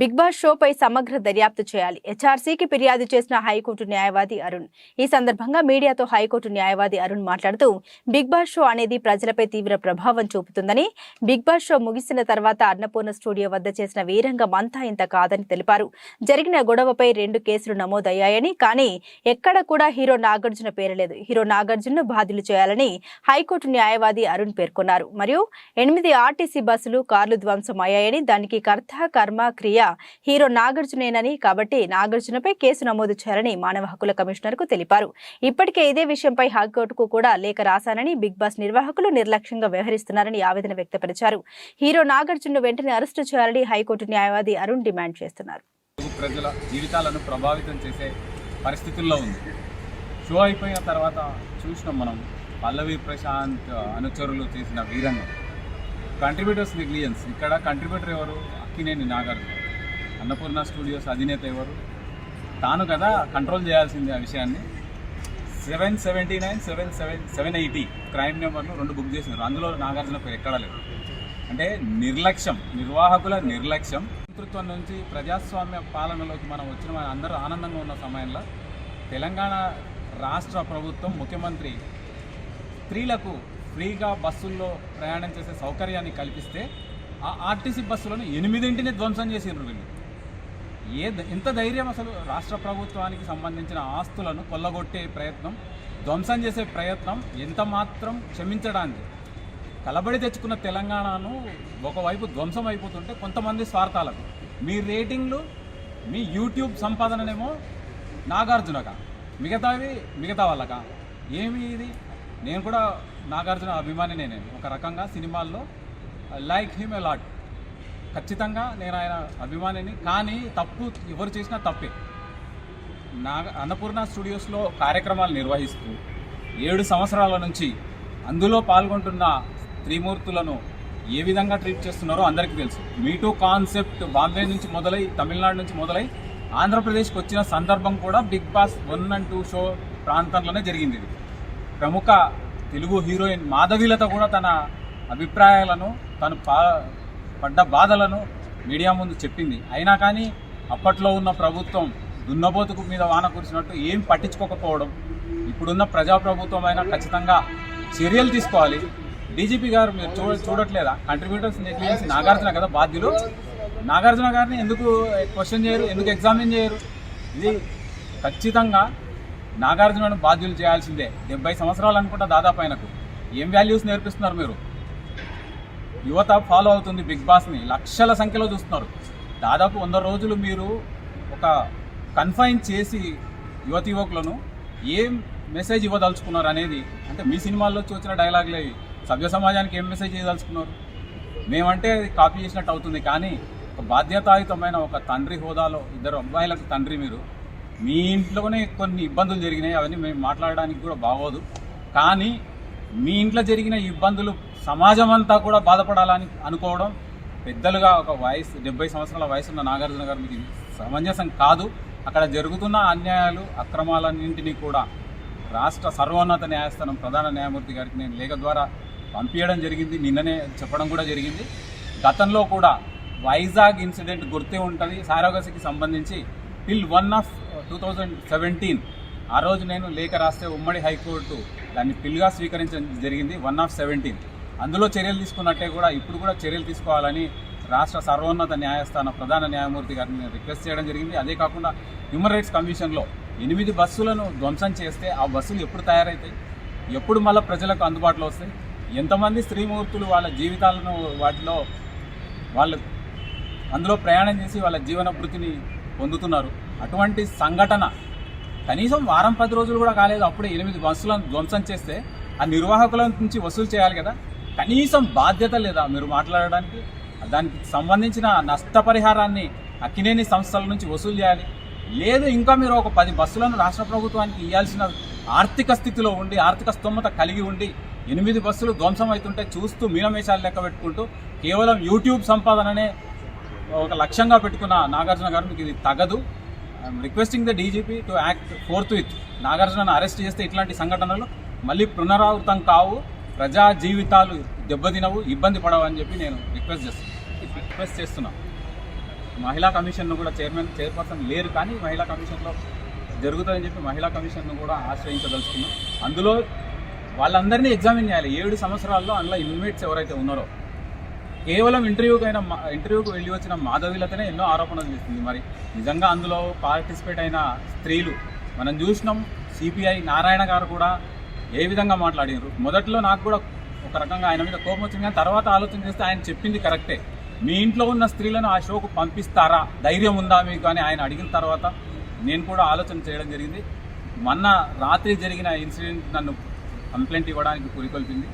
Big boss షోపై సమగ్ర దర్యాప్తు చేయాలి. హెచ్ఆర్సీకి ఫిర్యాదు చేసిన హైకోర్టు న్యాయవాది అరుణ్. ఈ సందర్భంగా మీడియాతో హైకోర్టు న్యాయవాది అరుణ్ మాట్లాడుతూ బిగ్ బాస్ షో అనేది ప్రజలపై తీవ్ర ప్రభావం చూపుతుందని బిగ్ బాస్ షో ముగిసిన తర్వాత అన్నపూర్ణ స్టూడియో వద్ద చేసిన వీరంగం అంతా ఇంత కాదని తెలిపారు. జరిగిన గొడవపై రెండు కేసులు నమోదయ్యాయని కానీ ఎక్కడ కూడా హీరో నాగార్జున పేరలేదు. హీరో నాగార్జున బాధ్యులు చేయాలని హైకోర్టు న్యాయవాది అరుణ్ పేర్కొన్నారు. మరియు ఎనిమిది ఆర్టీసీ బస్సులు కార్లు ధ్వంసం అయ్యాయని దానికి కర్త కర్మ క్రియ హీరో నాగార్జునేనని కాబట్టి నాగార్జునపై కేసు నమోదు చేయాలని మానవ హక్కుల కమిషనర్ తెలిపారు. ఇప్పటికే ఇదే విషయంపై హైకోర్టుకు కూడా లేఖ రాశానని బిగ్ బాస్ నిర్వాహకులు నిర్లక్ష్యంగా వ్యవహరిస్తున్నారని ఆవేదన వ్యక్తపరిచారు. హీరో నాగార్జున వెంటనే అరెస్టు చేయాలని హైకోర్టు న్యాయవాది అరుణ్ డిమాండ్ చేస్తున్నారు. ప్రజల జీవితాలను ప్రభావితం చేసే పరిస్థితుల్లో ఉంది. షో అయిపోయిన తర్వాత చూసినాం మనం. పల్లవి ప్రశాంత్ అనుచరులు చేసిన వీరంగం. కంట్రిబ్యూటర్స్ నెగ్లియన్స్ ఇక్కడ కంట్రిబ్యూటర్ ఎవరు? అక్కినేని నాగార్జున. అన్నపూర్ణ స్టూడియోస్ అధినేత ఎవరు? తాను కదా కంట్రోల్ చేయాల్సింది ఆ విషయాన్ని. Seven seventy nine seven seven seven eighty crime నెంబర్లు రెండు బుక్ చేసినారు అందులో నాగార్జున పేరు ఎక్కడా లేదు. అంటే నిర్లక్ష్యం నిర్వాహకుల నిర్లక్ష్యం. నేతృత్వం నుంచి ప్రజాస్వామ్య పాలనలోకి మనం వచ్చిన మన అందరూ ఆనందంగా ఉన్న సమయంలో తెలంగాణ రాష్ట్ర ప్రభుత్వం ముఖ్యమంత్రి స్త్రీలకు ఫ్రీగా బస్సుల్లో ప్రయాణం చేసే సౌకర్యాన్ని కల్పిస్తే ఆ ఆర్టీసీ బస్సులను ఎనిమిదింటిని ధ్వంసం చేసిండ్రు వీళ్ళు. ఏ ఎంత ధైర్యం అసలు రాష్ట్ర ప్రభుత్వానికి సంబంధించిన ఆస్తులను కొల్లగొట్టే ప్రయత్నం ధ్వంసం చేసే ప్రయత్నం ఎంత మాత్రం క్షమించడానికి? కలబడి తెచ్చుకున్న తెలంగాణను ఒకవైపు ధ్వంసం అయిపోతుంటే కొంతమంది స్వార్థాలకు. మీ రేటింగ్లు మీ యూట్యూబ్ సంపాదననేమో నాగార్జునగా మిగతావి మిగతా వాళ్ళక? ఏమి ఇది? నేను కూడా నాగార్జున అభిమానినే నేను ఒక రకంగా సినిమాల్లో లైక్ హిమ్ ఎలాట్ లాట్. ఖచ్చితంగా నేను ఆయన అభిమానిని కానీ తప్పు ఎవరు చేసినా తప్పే. నాగ అన్నపూర్ణ స్టూడియోస్లో కార్యక్రమాలు నిర్వహిస్తూ ఏడు సంవత్సరాల నుంచి అందులో పాల్గొంటున్న త్రిమూర్తులను ఏ విధంగా ట్రీట్ చేస్తున్నారో అందరికీ తెలుసు. మీటూ కాన్సెప్ట్ బాంబే నుంచి మొదలై తమిళనాడు నుంచి మొదలై ఆంధ్రప్రదేశ్కి వచ్చిన సందర్భం కూడా big boss one and two show ప్రాంతంలోనే జరిగింది ఇది. ప్రముఖ తెలుగు హీరోయిన్ మాధవీలత కూడా తన అభిప్రాయాలను తను పా పడ్డ బాధలను మీడియా ముందు చెప్పింది. అయినా కానీ అప్పట్లో ఉన్న ప్రభుత్వం దున్నబోతుకు మీద వాన కురిసినట్టు ఏం పట్టించుకోకపోవడం ఇప్పుడున్న ప్రజాప్రభుత్వం అయినా ఖచ్చితంగా చర్యలు తీసుకోవాలి. డీజీపీ గారు మీరు చూడ చూడట్లేదా? కంట్రిబ్యూటర్స్ నెగ్లిజెన్స్ నాగార్జున కదా బాధ్యులు? నాగార్జున గారిని ఎందుకు క్వశ్చన్ చేయరు? ఎందుకు ఎగ్జామిన్ చేయరు? ఇది ఖచ్చితంగా నాగార్జునను బాధ్యులు చేయాల్సిందే. డెబ్బై సంవత్సరాలు అనుకుంటా దాదాపు ఆయనకు. ఏం వాల్యూస్ నేర్పిస్తున్నారు మీరు? యువత ఫాలో అవుతుంది బిగ్ బాస్ని లక్షల సంఖ్యలో చూస్తున్నారు. దాదాపు వంద రోజులు మీరు ఒక కన్ఫైన్ చేసి యువతి యువకులను ఏం మెసేజ్ ఇవ్వదలుచుకున్నారు అనేది అంటే మీ సినిమాల్లో వచ్చిన డైలాగులు ఇవి. సభ్య సమాజానికి ఏం మెసేజ్ ఇవ్వదలుచుకున్నారు? మేమంటే అది కాపీ చేసినట్టు అవుతుంది. కానీ ఒక బాధ్యతాయుతమైన ఒక తండ్రి హోదాలో ఇద్దరు అబ్బాయిలకు తండ్రి మీరు. మీ ఇంట్లోనే కొన్ని ఇబ్బందులు జరిగినాయి. అవన్నీ మేము మాట్లాడడానికి కూడా బాగోదు. కానీ మీ ఇంట్లో జరిగిన ఇబ్బందులు సమాజం అంతా కూడా బాధపడాలని అనుకోవడం పెద్దలుగా ఒక వయసు డెబ్బై సంవత్సరాల వయసు ఉన్న నాగార్జున గారు మీకు సమంజసం కాదు. అక్కడ జరుగుతున్న అన్యాయాలు అక్రమాలన్నింటినీ కూడా రాష్ట్ర సర్వోన్నత న్యాయస్థానం ప్రధాన న్యాయమూర్తి గారికి నేను లేఖ ద్వారా పంపించడం జరిగింది. నిన్ననే చెప్పడం కూడా జరిగింది. గతంలో కూడా వైజాగ్ ఇన్సిడెంట్ గుర్తే ఉంటుంది. సారోగసికి సంబంధించి till one of two thousand seventeen ఆ రోజు నేను లేఖ రాస్తే ఉమ్మడి హైకోర్టు దాన్ని పిల్లుగా స్వీకరించడం జరిగింది వన్ ఆఫ్ సెవెంటీన్ అందులో చర్యలు తీసుకున్నట్టే కూడా ఇప్పుడు కూడా చర్యలు తీసుకోవాలని రాష్ట్ర సర్వోన్నత న్యాయస్థాన ప్రధాన న్యాయమూర్తి గారిని రిక్వెస్ట్ చేయడం జరిగింది. అదే కాకుండా హ్యూమన్ రైట్స్ కమిషన్లో ఎనిమిది బస్సులను ధ్వంసం చేస్తే ఆ బస్సులు ఎప్పుడు తయారవుతాయి ఎప్పుడు మళ్ళీ ప్రజలకు అందుబాటులో వస్తాయి? ఎంతమంది స్త్రీమూర్తులు వాళ్ళ జీవితాలను వాటిలో వాళ్ళు అందులో ప్రయాణం చేసి వాళ్ళ జీవన వృత్తిని పొందుతున్నారు? అటువంటి సంఘటన కనీసం వారం పది రోజులు కూడా కాలేదు. అప్పుడే ఎనిమిది బస్సులను ధ్వంసం చేస్తే ఆ నిర్వాహకుల నుంచి వసూలు చేయాలి కదా. కనీసం బాధ్యత లేదా మీరు మాట్లాడడానికి? దానికి సంబంధించిన నష్టపరిహారాన్ని అక్కినేని సంస్థల నుంచి వసూలు చేయాలి. లేదు ఇంకా మీరు ఒక పది బస్సులను రాష్ట్ర ప్రభుత్వానికి ఇవ్వాల్సిన ఆర్థిక స్థితిలో ఉండి ఆర్థిక స్తోమత కలిగి ఉండి ఎనిమిది బస్సులు ధ్వంసం అవుతుంటే చూస్తూ మీనమేషాలు లెక్క పెట్టుకుంటూ కేవలం యూట్యూబ్ సంపాదననే ఒక లక్ష్యంగా పెట్టుకున్న నాగార్జున గారు మీకు ఇది తగదు. Requesting the DGP to act forthwith నాగార్జునను arrest చేస్తే ఇట్లాంటి సంఘటనలు మళ్ళీ పునరావృతం కావు ప్రజా జీవితాలు దెబ్బతినవు ఇబ్బంది పడవు అని చెప్పి నేను రిక్వెస్ట్ చేస్తున్నాను రిక్వెస్ట్ చేస్తున్నాను మహిళా కమిషన్ను కూడా చైర్మన్ చైర్పర్సన్ లేరు కానీ మహిళా కమిషన్లో జరుగుతుందని చెప్పి మహిళా కమిషన్ను కూడా ఆశ్రయించదలుచుకున్నాం. అందులో వాళ్ళందరినీ ఎగ్జామిన్ చేయాలి. ఏడు సంవత్సరాల్లో అందులో ఇన్మేట్స్ ఎవరైతే ఉన్నారో కేవలం ఇంటర్వ్యూకి అయిన మా- ఇంటర్వ్యూకి వెళ్ళి వచ్చిన మాధవీలతోనే ఎన్నో ఆరోపణలు చేస్తుంది మరి నిజంగా అందులో పార్టిసిపేట్ అయిన స్త్రీలు మనం చూసినాం సిపిఐ నారాయణ గారు కూడా ఏ విధంగా మాట్లాడినారు? మొదట్లో నాకు కూడా ఒక రకంగా ఆయన మీద కోపం వచ్చింది కానీ తర్వాత ఆలోచన చేస్తే ఆయన చెప్పింది కరెక్టే. మీ ఇంట్లో ఉన్న స్త్రీలను ఆ షోకు పంపిస్తారా? ధైర్యం ఉందా మీకు అని ఆయన అడిగిన తర్వాత నేను కూడా ఆలోచన చేయడం జరిగింది. మొన్న రాత్రి జరిగిన ఇన్సిడెంట్ నన్ను కంప్లైంట్ ఇవ్వడానికి పురికొల్పింది.